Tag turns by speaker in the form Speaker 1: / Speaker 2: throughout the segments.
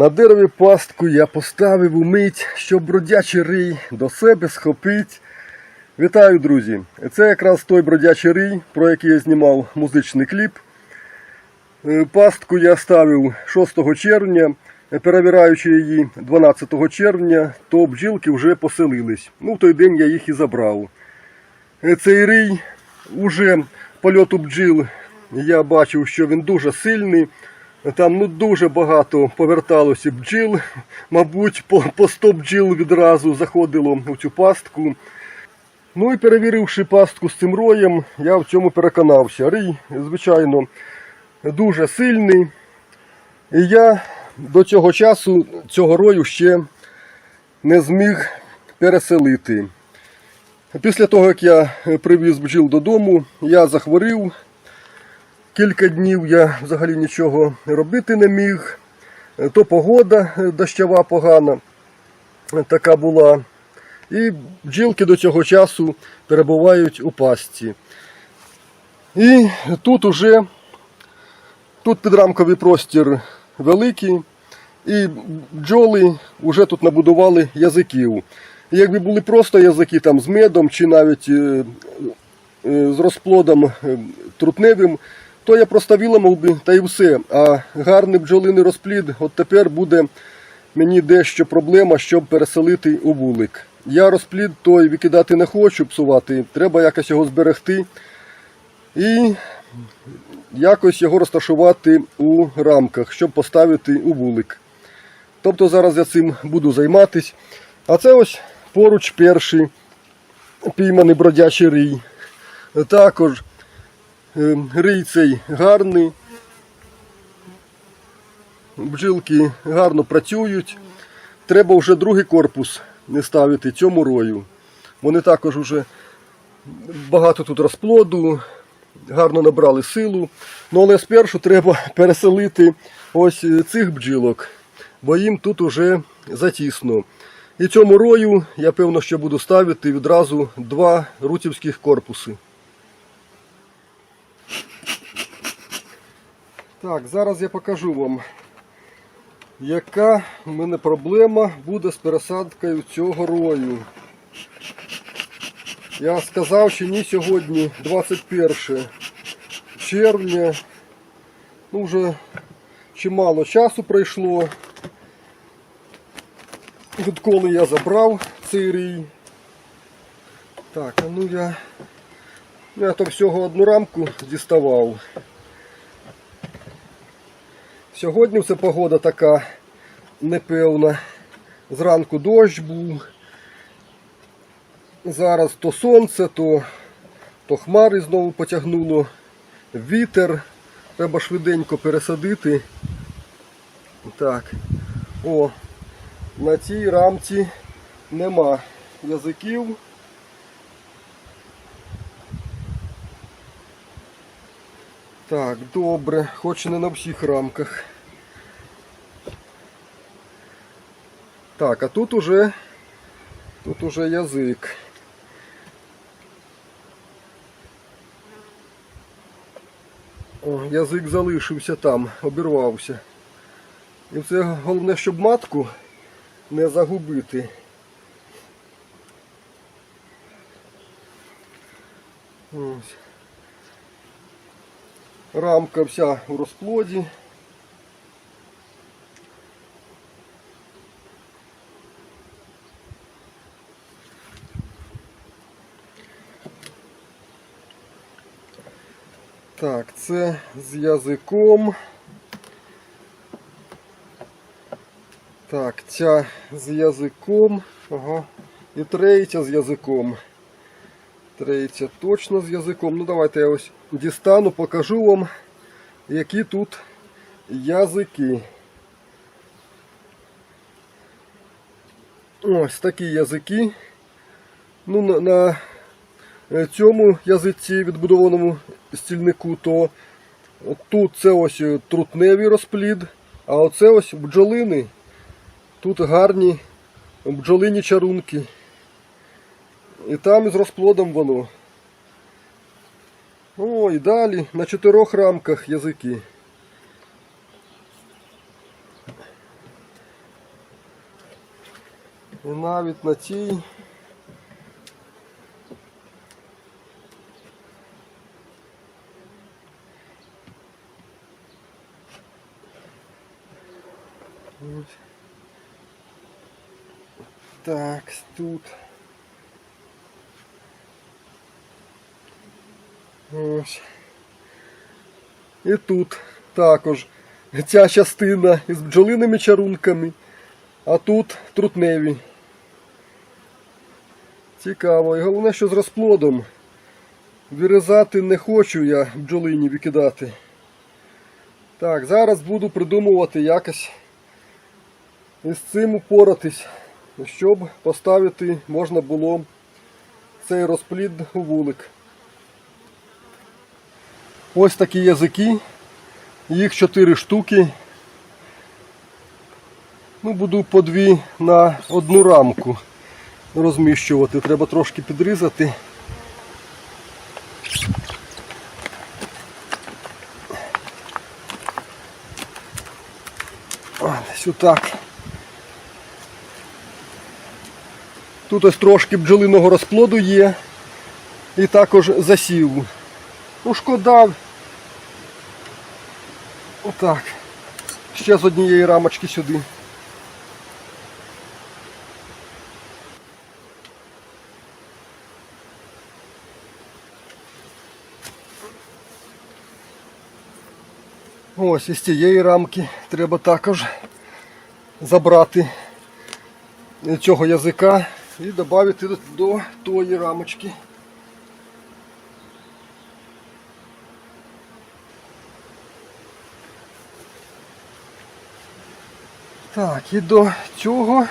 Speaker 1: На дереві пастку я поставив умить, щоб бродячий рий до себе схопить. Вітаю, друзі! Це якраз той бродячий рий, про який я знімав музичний кліп. Е, Пастку я ставив 6 червня, е, перевіраючи її 12 червня, то бджілки вже поселились. Ну, в той день я їх і забрав. Е, Цей рий уже польоту бджіл я бачив, що він дуже сильний. Там ну, дуже багато поверталося бджіл. Мабуть, по, по 100 бджіл відразу заходило в цю пастку. Ну і перевіривши пастку з цим роєм, я в цьому переконався. Рий, звичайно, дуже сильний. І я до цього часу цього рою ще не зміг переселити. Після того, як я привіз бджіл додому, я захворів. Кілька днів я взагалі нічого робити не міг. То погода дощова погана така була. І бджілки до цього часу перебувають у пастці. І тут уже тут підрамковий простір великий, і бджоли вже тут набудували язиків. Якби були просто язики там з медом чи навіть е, е, з розплодом е, трутневим, то я просто виламав би та й все. А гарний бджолиний розплід, от тепер буде мені дещо проблема, щоб переселити у вулик. Я розплід той викидати не хочу псувати, треба якось його зберегти і якось його розташувати у рамках, щоб поставити у вулик. Тобто зараз я цим буду займатись. А це ось поруч перший пійманий бродячий рій. Також е, рій цей гарний. Бджілки гарно працюють. Треба вже другий корпус не ставити цьому рою. Вони також вже багато тут розплоду, гарно набрали силу. Ну, але спершу треба переселити ось цих бджілок, бо їм тут уже затісно. І цьому рою я певно, що буду ставити відразу два рутівських корпуси. Так, зараз я покажу вам, яка в мене проблема буде з пересадкою цього рою. Я сказав, що ні сьогодні 21 червня. Ну, вже чимало часу пройшло. Відколи я забрав цей рій. Так, а ну я, я то всього одну рамку діставав. Сьогодні це погода така непевна. Зранку дощ був. Зараз то сонце, то, то хмари знову потягнуло. Вітер. Треба швиденько пересадити. Так. О, на цій рамці нема язиків. Так, добре, хоч не на всіх рамках. Так, а тут уже тут уже язик. О, язик залишився там, обірвався. І це головне, щоб матку не загубити. Ось. Рамка вся у розплоді. Так, це з язиком. Так, ця з язиком. Ага. І третя з язиком. Третя точно з язиком. Ну давайте я ось дістану, покажу вам, які тут язики. Ось такі язики. Ну, на, на цьому язиці відбудованому стільнику, то тут це ось трутневий розплід, а оце ось бджолини. Тут гарні бджолині чарунки. І там із розплодом воно. О, і далі на чотирьох рамках язики. І навіть на цій. От. Так, тут. Ось. І тут також ця частина із бджолиними чарунками, а тут трутневі. Цікаво. І головне, що з розплодом. Вирізати не хочу я бджолині викидати. Так, зараз буду придумувати якось із цим упоратись, щоб поставити можна було цей розплід у вулик. Ось такі язики. Їх 4 штуки. Ну, буду по дві на одну рамку розміщувати. Треба трошки підрізати. Десь отак. Тут ось трошки бджолиного розплоду є. І також засів. Шкода. Отак. Ще з однієї рамочки сюди. Ось із цієї рамки треба також забрати цього язика і додати до, до тої рамочки. Так, і до цього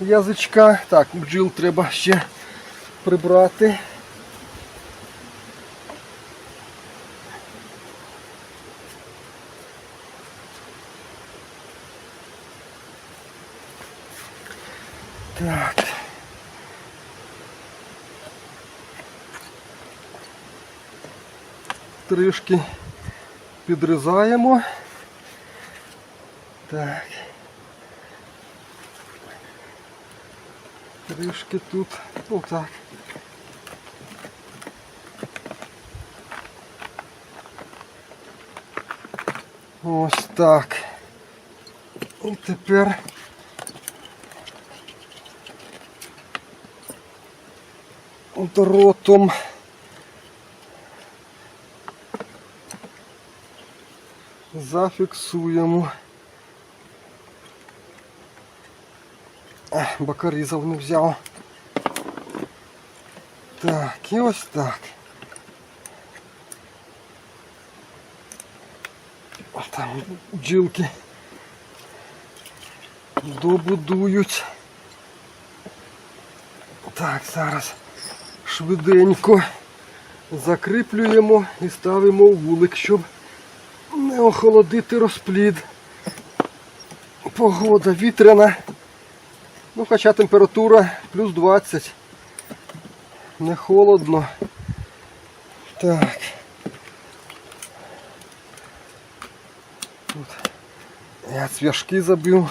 Speaker 1: язичка. Так, бджіл треба ще прибрати. Так. Трішки підрізаємо. Так. Трішки тут. Отак. Ось так. І тепер дротом. Зафіксуємо. Бакарізов не взяв. Так, і ось так. Ось Там бджілки добудують. Так, зараз швиденько закріплюємо і ставимо вулик, щоб не охолодити розплід. Погода вітряна. Ну, хоча температура плюс 20. Не холодно. Так. Тут я цвяшки забив.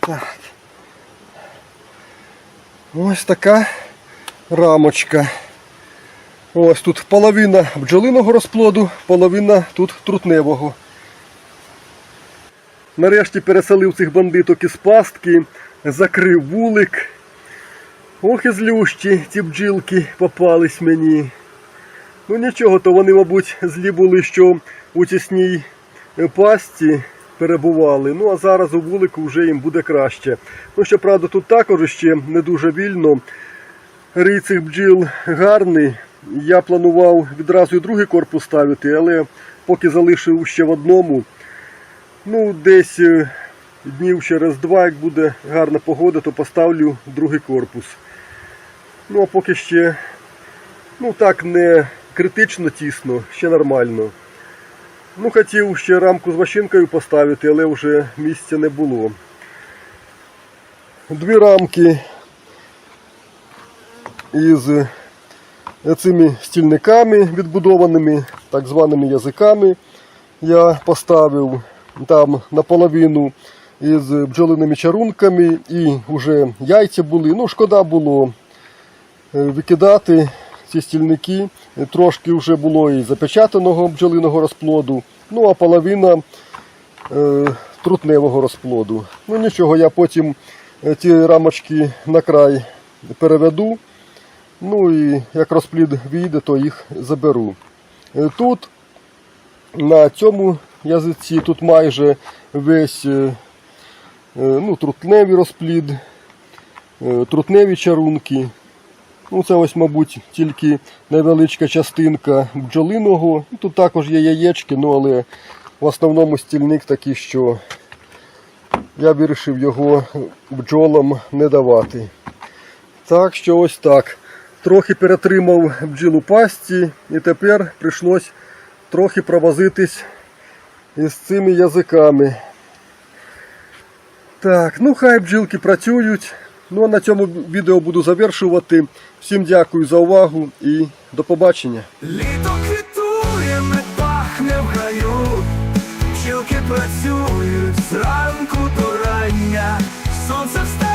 Speaker 1: Так. Ось така рамочка. Ось тут половина бджолиного розплоду, половина тут трутневого. Нарешті переселив цих бандиток із пастки, закрив вулик. Ох і злющі ці бджілки попались мені. Ну нічого, то вони, мабуть, злі були, що у тісній пастці перебували. Ну а зараз у вулику вже їм буде краще. Ну, щоправда, тут також ще не дуже вільно. Рій цих бджіл гарний. Я планував відразу і другий корпус ставити, але поки залишив ще в одному. Ну, десь е, днів через два, як буде гарна погода, то поставлю другий корпус. Ну, а поки ще, ну так, не критично тісно, ще нормально. Ну, хотів ще рамку з машинкою поставити, але вже місця не було. Дві рамки із цими стільниками відбудованими, так званими язиками. я поставив там наполовину із бджолиними чарунками і вже яйця були. Ну, шкода було е, викидати ці стільники. Трошки вже було і запечатаного бджолиного розплоду, ну а половина е, трутневого розплоду. Ну нічого, я потім е, ті рамочки на край переведу. Ну і як розплід вийде, то їх заберу. Е, Тут на цьому язиці тут майже весь е, е, ну, трутневий розплід, трутневі чарунки. Ну, це ось, мабуть, тільки невеличка частинка бджолиного. Ну, Тут також є яєчки, ну але в основному стільник такий, що я вирішив його бджолам не давати. Так що ось так. Трохи перетримав бджіл у пасті і тепер прийшлось трохи провозитись із цими язиками. Так, ну хай бджілки працюють. Ну а на цьому відео буду завершувати. Всім дякую за увагу і до побачення.
Speaker 2: Літо квітує, мед пахне в гаю, Бджілки працюють зранку до рання, сонце встає